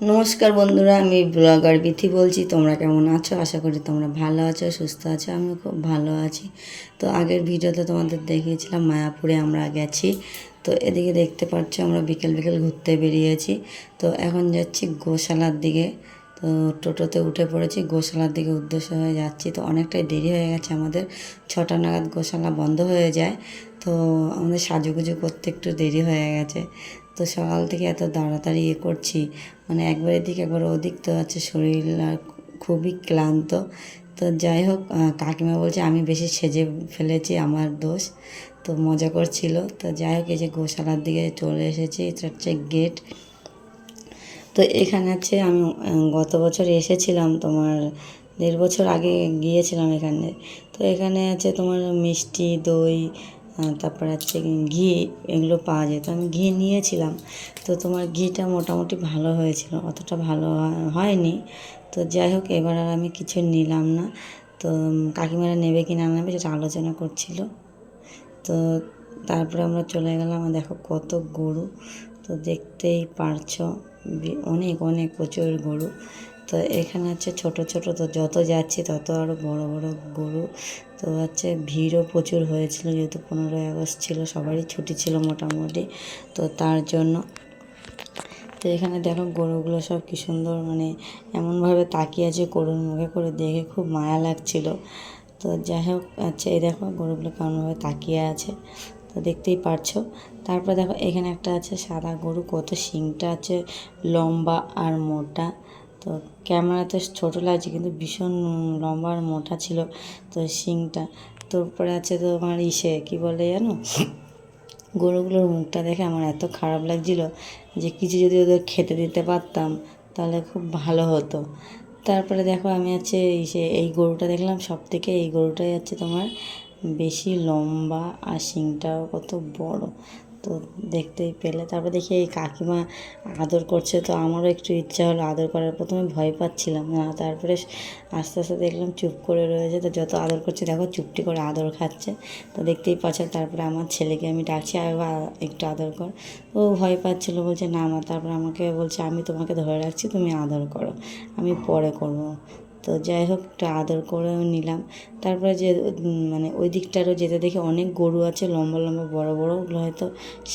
নমস্কার বন্ধুরা, আমি ব্লগার বিথি বলছি। তোমরা কেমন আছো? আশা করি তোমরা ভালো আছো, সুস্থ আছো আমি খুব ভালো আছি। তো আগের ভিডিওতে তোমাদের দেখিয়েছিলাম, মায়াপুরে আমরা গেছি। তো এদিকে দেখতে পাচ্ছ, আমরা বিকেল বিকেল ঘুরতে বেরিয়েছি। তো এখন যাচ্ছি গোশালার দিকে। তো টোটোতে উঠে পড়েছি, গোশালার দিকে উদ্দেশ্য হয়ে যাচ্ছি। তো অনেকটাই দেরি হয়ে গেছে আমাদের, ছটা নাগাদ গোশালা বন্ধ হয়ে যায়। তো আমাদের সাজুগুজু করতে একটু দেরি হয়ে গেছে। তো সকাল থেকে এত তাড়াতাড়ি ইয়ে করছি। মানে একবার এদিক, একবার ওদিক তো আছে শরীর আর খুবই ক্লান্ত। তো যাই হোক কাকিমা বলছে, আমি বেশি সেজে ফেলেছি, আমার দোষ। তো মজা করছিল। তো যাই হোক, এই যে গোশালার দিকে চলে এসেছি, এটা হচ্ছে গেট তো এখানে আছে আমি গত বছর এসেছিলাম তোমার, দেড় বছর আগে গিয়েছিলাম এখানে। তো এখানে আছে তোমার মিষ্টি, দই তারপর হচ্ছে ঘি এগুলো পাওয়া যায়। তো আমি ঘি নিয়েছিলাম। তো তোমার ঘিটা মোটামুটি ভালো হয়েছিল, অতটা ভালো হয়নি। তো যাই হোক, এবার আর আমি কিছু নিলাম না। তো কাকিমারা নেবে কি না নেবে সেটা আলোচনা করছিল। তো তারপরে আমরা চলে গেলাম দেখো কত গরু। তো দেখতেই পারছ অনেক অনেক প্রচুর গরু। তো এখানে হচ্ছে ছোট ছোট তো যত যাচ্ছি তত আরও বড় বড় গরু। তো হচ্ছে ভিড়ও প্রচুর হয়েছিল, যেহেতু পনেরোই আগস্ট ছিল, সবারই ছুটি ছিল মোটামুটি। তো তার জন্য তো এখানে দেখো গরুগুলো সব কি সুন্দর মানে এমনভাবে তাকিয়ে আছে গরুর মুখে করে দেখে খুব মায়া লাগছিল। তো যাই হোক আচ্ছা এই দেখো গরুগুলো কেমনভাবে তাকিয়ে আছে, তো দেখতেই পারছ। তারপর দেখো এখানে একটা আছে সাদা গরু, কত শিংটা আছে, লম্বা আর মোটা। তো ক্যামেরাতে ছোটো লাগছে, কিন্তু ভীষণ লম্বা আর মোটা ছিল তো শিংটা তারপরে আছে তোমার ইসে, কি বলে জানো? গরুগুলোর মুখটা দেখে আমার এত খারাপ লাগছিল যে কিছু যদি ওদের খেতে দিতে পারতাম, তাহলে খুব ভালো হতো। তারপরে দেখো আমি হচ্ছে সে এই গরুটা দেখলাম সব থেকে এই গরুটাই হচ্ছে তোমার বেশি লম্বা আর শিংটাও কত বড়। তো দেখতেই পেলে। তারপরে দেখি এই কাকিমা আদর করছে, তো আমারও একটু ইচ্ছা হলো আদর করার। প্রথমে ভয় পাচ্ছিলাম না, তারপরে আস্তে আস্তে দেখলাম চুপ করে রয়েছে। তো যত আদর করছে, দেখো চুপটি করে আদর খাচ্ছে। তো দেখতেই পাচ্ছ, তারপরে আমার ছেলেকে আমি ডাকছি একটু আদর কর। ও ভয় পাচ্ছিলো, বলছে, না মা। তারপরে আমাকে বলছে, আমি তোমাকে ধরে রাখছি, তুমি আদর করো, আমি পরে করব। তো যাই হোক, একটু আদর করেও নিলাম। তারপরে যে মানে ওই দিকটারও যেতে দেখি অনেক গরু আছে, লম্বা লম্বা, বড় বড়, ওগুলো হয়তো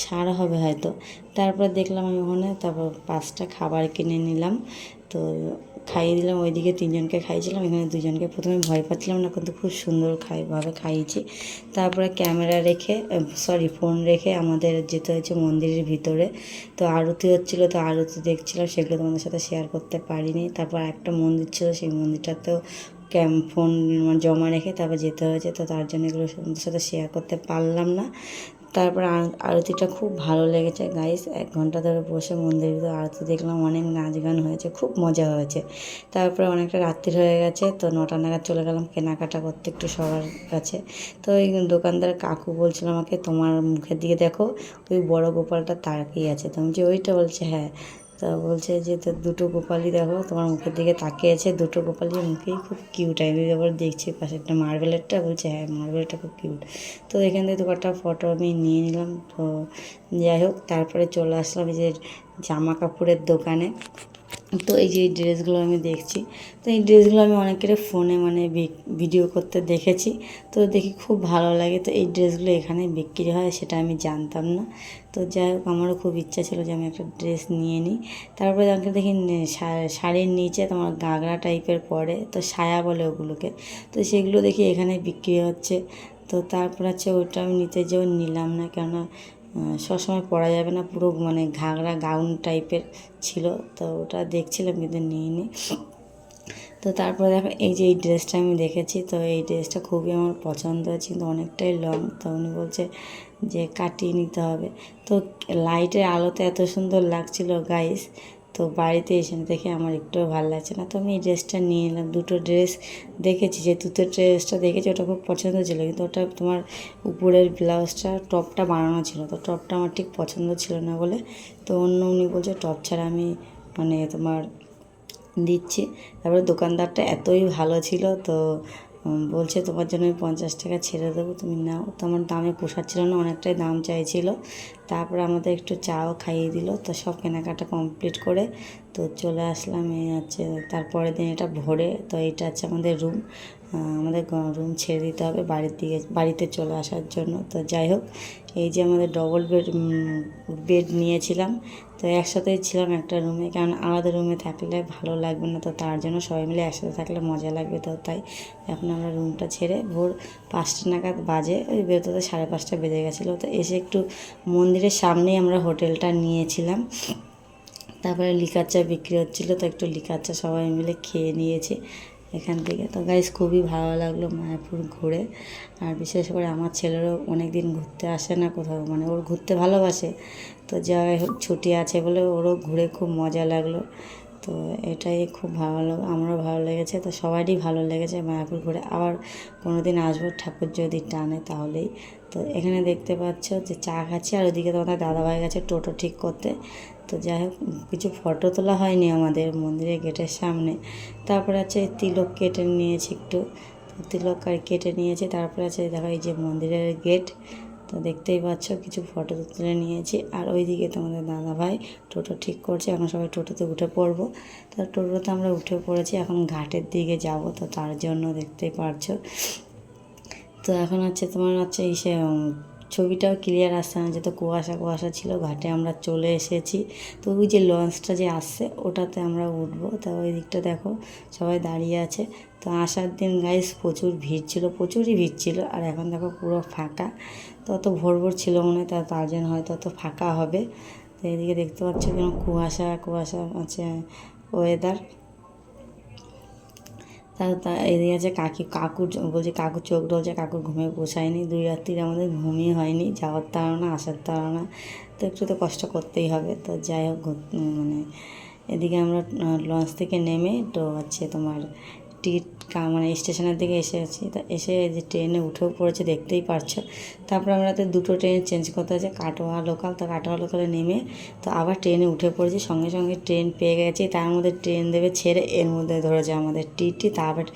সার হবে হয়তো। তারপর দেখলাম আমি ওখানে, তারপর পাঁচটা খাবার কিনে নিলাম। তো খাইয়ে দিলাম, ওইদিকে তিনজনকে খাইয়েছিলাম, এখানে দুজনকে প্রথমে ভয় পাচ্ছিলাম না, কিন্তু খুব সুন্দর খাইভাবে খাইয়েছি। তারপরে ক্যামেরা রেখে সরি ফোন রেখে আমাদের যেতে হয়েছে মন্দিরের ভিতরে। তো আরতি হচ্ছিল, তো আরতি দেখছিলাম, সেগুলো তোমাদের সাথে শেয়ার করতে পারিনি। তারপর একটা মন্দির ছিল, সেই মন্দিরটাতেও ক্যাম ফোন জমা রেখে তারপর যেতে হয়েছে, তো তার জন্য এগুলো সাথে শেয়ার করতে পারলাম না। তারপর আরতিটা খুব ভালো লেগেছে গাইস এক ঘণ্টা ধরে বসে মন্দিরে তো আরতি দেখলাম, অনেক নাচ গান হয়েছে, খুব মজা হয়েছে। তারপরে অনেকটা রাত্রি হয়ে গেছে, তো নটা নাগাদ চলে গেলাম কেনাকাটা করতে একটু সবার কাছে। তো ওই দোকানদার কাকু বলছিল আমাকে, তোমার মুখের দিকে দেখো, ওই বড় গোপালটা তারকেই আছে। তো আমি যে ওইটা? বলছে হ্যাঁ। তা বলছে যে, তো দুটো গোপালি দেখো, তোমার মুখের দিকে তাকিয়ে আছে। দুটো গোপালি মুখেই খুব কিউট আমি আবার দেখছি পাশে একটা মার্বেলেরটা, বলছে হ্যাঁ মার্বেলটা খুব কিউট তো এখান থেকে দু একটা ফটো আমি নিয়ে নিলাম। তো যাই হোক, তারপরে চলে আসলাম যে জামা কাপড়ের দোকানে। তো এই যে এই ড্রেসগুলো আমি দেখছি, তো এই ড্রেসগুলো আমি অনেকের ফোনে মানে ভিডিও করতে দেখেছি, তো দেখি খুব ভালো লাগে। তো এই ড্রেসগুলো এখানে বিক্রি হয় সেটা আমি জানতাম না। তো যাই হোক, আমারও খুব ইচ্ছা ছিল যে আমি একটা ড্রেস নিয়ে নিই। তারপরে আমাকে দেখি শাড়ির নিচে তোমার গাগরা টাইপের পরে তো সায়া বলে ওগুলোকে। তো সেগুলো দেখি এখানে বিক্রি হচ্ছে। তো তারপর হচ্ছে ওটা আমি নিতে যেও নিলাম না, কেননা সবসময় পরা যাবে না, পুরো মানে ঘাগরা গাউন টাইপের ছিল, তো ওটা দেখছিলাম কিন্তু নিয়ে নিইনি। তো তারপরে দেখো, এই যে এই ড্রেসটা আমি দেখেছি, তো এই ড্রেসটা খুবই আমার পছন্দ হয়েছে কিন্তু অনেকটাই লং। তো উনি বলছে যে, কাটিয়ে নিতে হবে। তো লাইটের আলোতে এত সুন্দর লাগছিল গাইস তো বাড়িতে এসে দেখে আমার একটুও ভালো লাগছে না। তো আমি এই ড্রেসটা নিয়ে এলাম, দুটো ড্রেস দেখেছি, যে দুটো ড্রেসটা দেখেছি, ওটা খুব পছন্দ ছিল, কিন্তু ওটা তোমার উপরের ব্লাউজটা, টপটা বানানো ছিল, তো টপটা আমার ঠিক পছন্দ ছিল না বলে, তো অন্য উনি বলছে, টপ ছাড়া আমি মানে তোমার দিচ্ছি। তারপরে দোকানদারটা এতই ভালো ছিল, তো বলছে, তোমার জন্য আমি পঞ্চাশ টাকা ছেড়ে দেবো, তুমি নাও। তো আমার দামে পোষাচ্ছিল না, অনেকটাই দাম চাইছিল। তারপরে আমাদের একটু চাও খাইয়ে দিল, তো সব কেনাকাটা কমপ্লিট করে তো চলে আসলাম এই হচ্ছে তারপরের দিন এটা ভোরে, তো এটা হচ্ছে আমাদের রুম আমাদের রুম ছেড়ে দিতে হবে বাড়ির দিকে, বাড়িতে চলে আসার জন্য, তো যাই হোক, এই যে আমাদের ডবল বেড বেড নিয়েছিলাম, তো একসাথেই ছিলাম একটা রুমে কারণ আলাদা রুমে থাকলে ভালো লাগবে না, তো তার জন্য সবাই মিলে একসাথে থাকলে মজা লাগবে তো তাই এখন আমরা রুমটা ছেড়ে ভোর পাঁচটা নাগাদ বাজে, ওই বেরোতে সাড়ে পাঁচটা বেজে গেছিল, তো এসে একটু মন্দিরের সামনেই আমরা হোটেলটা নিয়েছিলাম। তারপরে লিকার চা বিক্রি হচ্ছিল, তো একটু লিকার চা সবাই মিলে খেয়ে নিয়েছি এখান থেকে। তো গাইজ খুবই ভালো লাগল মায়াপুর ঘুরে। আর বিশেষ করে আমার ছেলেরও অনেক দিন ঘুরতে আসে না কোথাও মানে ওর ঘুরতে ভালোবাসে। তো যাই হোক, ছুটি আছে বলে ওরও ঘুরে খুব মজা লাগল। তো এটাই খুব ভালো আমারও ভালো লেগেছে। তো সবারই ভালো লেগেছে মায়াপুর ঘুরে। আবার কোনো দিন আসব ঠাকুর যদি টানে তাহলেই। তো এখানে দেখতে পাচ্ছ যে চা খাচ্ছি, আর ওদিকে তোমাদের দাদাভাই গেছে টোটো ঠিক করতে। তো যাই হোক, কিছু ফটো তোলা হয়নি আমাদের মন্দিরের গেটের সামনে। তারপরে আছে তিলক কেটে নিয়েছি একটু। তিলক আর কেটে নিয়েছি, তারপরে আছে দেখো এই যে মন্দিরের গেট। তো দেখতেই পাচ্ছ কিছু ফটো তুলে নিয়েছি। আর ওইদিকে তোমাদের দাদা ভাই টোটো ঠিক করছে, এখন সবাই টোটোতে উঠে পড়ব। তো টোটোতে আমরা উঠে পড়েছি, এখন ঘাটের দিকে যাব। তো তার জন্য দেখতেই পারছ তো এখন হচ্ছে তোমার হচ্ছে ইসে ছবিটাও ক্লিয়ার আসছে না, যেহেতু কুয়াশা কুয়াশা ছিল, ঘাটে আমরা চলে এসেছি। তো ওই যে লঞ্চটা যে আসছে, ওটাতে আমরা উঠবো। তো ওই দিকটা দেখো, সবাই দাঁড়িয়ে আছে। তো আসার দিন গাইস প্রচুর ভিড় ছিল, প্রচুরই ভিড় ছিল। আর এখন দেখো পুরো ফাঁকা। তো অত ভোর ভোর ছিল মনে হয়, তা তার জন্য হয়তো অত ফাঁকা হবে। তো এদিকে দেখতে পাচ্ছ কেন কুয়াশা কুয়াশা আছে ওয়েদার তা এদিকে আছে কাকি, কাকুর বলছে কাকুর চোখ ডলছে কাকুর ঘুমে পোষায়নি। দুই রাত্রির আমাদের ঘুমই হয়নি, যাওয়ার তাড়না, আসার তাড়না। তো একটু তো কষ্ট করতেই হবে। তো যাই হোক মানে এদিকে আমরা লঞ্চ থেকে নেমে তো হচ্ছে তোমার টিকিট মানে স্টেশনের দিকে এসে আছি। তা এসে যে ট্রেনে উঠেও পড়েছে, দেখতেই পারছ। তারপর আমরা তো দুটো ট্রেন চেঞ্জ করতে হয়েছে, কাটোয়া লোকাল তো কাটোয়া লোকালে নেমে তো আবার ট্রেনে উঠে পড়েছি। সঙ্গে সঙ্গে ট্রেন পেয়ে গেছি। তার মধ্যে ট্রেন দেবে ছেড়ে এর মধ্যে ধরেছে আমাদের টিটি তারপর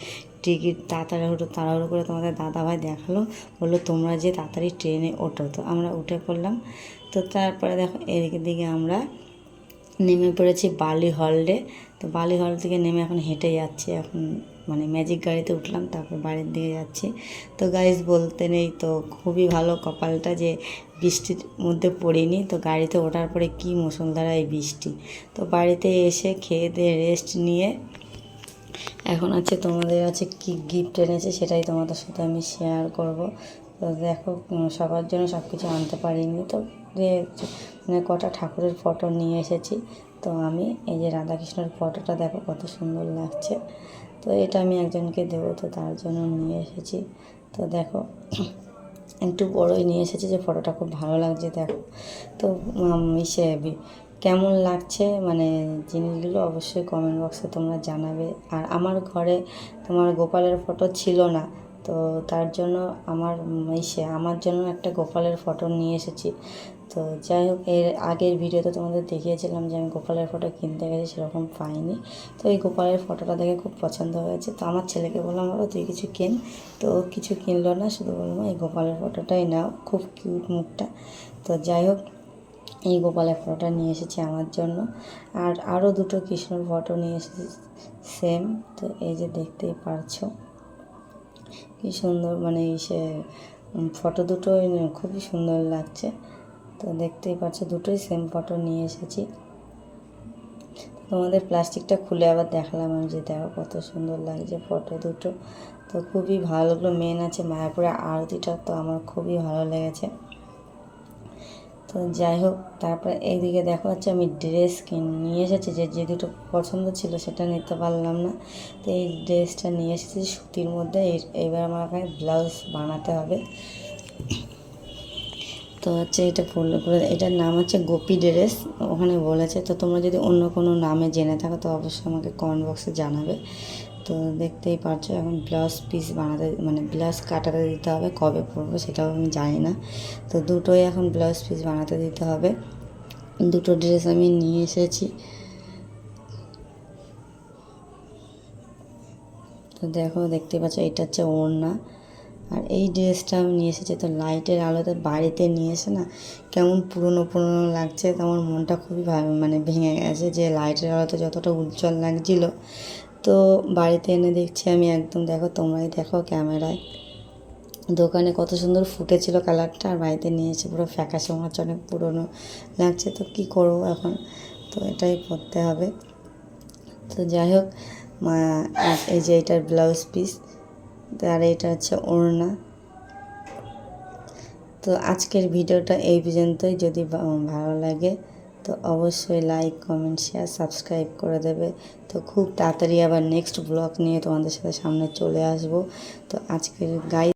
টিকিট তাড়াতাড়ি তাড়াহুড়ো করে তোমাদের দাদাভাই দেখাল। বলল, তোমরা যে তাড়াতাড়ি ট্রেনে ওঠো। তো আমরা উঠে পড়লাম। তো তারপরে দেখো, এদিকে দিকে আমরা নেমে পড়েছি বালি হলডে তো বালি হল থেকে নেমে এখন হেঁটে যাচ্ছি। এখন মানে ম্যাজিক গাড়িতে উঠলাম, তারপর বাড়ির দিকে যাচ্ছি। তো গাইজ বলতে নেই, তো খুবই ভালো কপালটা যে বৃষ্টির মধ্যে পড়িনি, তো গাড়িতে ওঠার পরে কী মুসলধারা এই বৃষ্টি। তো বাড়িতে এসে খেয়ে দিয়ে রেস্ট নিয়ে এখন আছে, তোমাদের আছে কি গিফট এনেছে সেটাই তোমাদের সাথে আমি শেয়ার করব। তো দেখো সবার জন্য সব কিছু আনতে পারিনি, তো মানে কটা ঠাকুরের ফটো নিয়ে এসেছি, তো আমি এই যে রাধাকৃষ্ণের ফটোটা দেখো কত সুন্দর লাগছে। তো এটা আমি একজনকে দেবো, তো তার জন্য নিয়ে এসেছি। তো দেখো, একটু বড়োই নিয়ে এসেছি যে ফটোটা খুব ভালো লাগছে, দেখো। তো ইসে, কেমন লাগছে? মানে জিনিসগুলো অবশ্যই কমেন্ট বক্সে তোমরা জানাবে। আর আমার ঘরে তোমার গোপালের ফটো ছিল না, তো তার জন্য আমার ইসে, আমার জন্য একটা গোপালের ফটো নিয়ে এসেছি। তো যাই হোক, এর আগের ভিডিওতে তোমাদের দেখিয়েছিলাম যে আমি গোপালের ফটো কিনতে গেছি, সেরকম পাইনি। তো এই গোপালের ফটোটা দেখে খুব পছন্দ হয়েছে। তো আমার ছেলেকে বললাম, বাবা, তুই কিছু কেন? তো কিছু কিনলো না, শুধু বললাম এই গোপালের ফটোটাই নাও। খুব কিউট মুখটা। তো যাই হোক, এই গোপালের ফটোটা নিয়ে এসেছি আমার জন্য। আর আরও দুটো কৃষ্ণর ফটো নিয়ে এসেছি সেম তো এই যে দেখতেই পারছ, কি সুন্দর মানে সে ফটো দুটোই খুবই সুন্দর লাগছে। তো দেখতেই পাচ্ছ, দুটোই সেম ফটো নিয়ে এসেছি। তোমাদের প্লাস্টিকটা খুলে আবার দেখালাম আমি যে দেখো কত সুন্দর লাগছে ফটো দুটো। তো খুবই ভালো লাগল মেন আছে মায়াপুরের আরতিটা, তো আমার খুবই ভালো লেগেছে। তো যাই হোক, তারপরে এইদিকে দেখো হচ্ছে আমি ড্রেস কিনে, নিয়ে এসেছি, যে যে দুটো পছন্দ ছিল সেটা নিতে পারলাম না। তো এই ড্রেসটা নিয়ে এসেছি সুতির মধ্যে এইবার আমার ব্লাউজ বানাতে হবে। তো হচ্ছে এটা পড়লে এটার নাম হচ্ছে গোপী ড্রেস, ওখানে বলেছে, তো তোমরা যদি অন্য কোনো নামে জেনে থাকো, তো অবশ্যই আমাকে কমেন্ট বক্সে জানাবে। তো দেখতেই পারছ, এখন ব্লাউজ পিস বানাতে মানে ব্লাউজ কাটাতে দিতে হবে, কবে পরবো সেটাও আমি জানি না। তো দুটোই এখন ব্লাউজ পিস বানাতে দিতে হবে। দুটো ড্রেস আমি নিয়ে এসেছি। তো দেখো, দেখতে পাচ্ছ, এটা হচ্ছে ওড়না। আর এই ড্রেসটা আমি নিয়ে এসেছি, তো লাইটের আলোতে বাড়িতে নিয়ে এসে না কেমন পুরনো পুরনো লাগছে, তো আমার মনটা খুবই মানে ভেঙে গেছে যে লাইটের আলোতে যতটা উজ্জ্বল লাগছিল। তো বাড়িতে এনে দেখছি আমি একদম, দেখো তোমরাই দেখো ক্যামেরায়। দোকানে কত সুন্দর ফুটেছিল কালারটা, আর বাড়িতে নিয়ে এসে পুরো ফ্যাকাশে মনে হচ্ছে অনেক পুরনো লাগছে, তো কী করব এখন? তো এটাই করতে হবে। তো যাই হোক এই যে এটার ব্লাউজ পিস আর এটা হচ্ছে ওড়না। তো আজকের ভিডিওটা এই পর্যন্তই। যদি ভালো লাগে, তো অবশ্যই লাইক কমেন্ট শেয়ার সাবস্ক্রাইব করে দেবে। তো খুব তাড়াতাড়ি আবার নেক্সট ব্লগ নিয়ে তোমাদের সাথে সামনে চলে আসব। তো আজকের গাই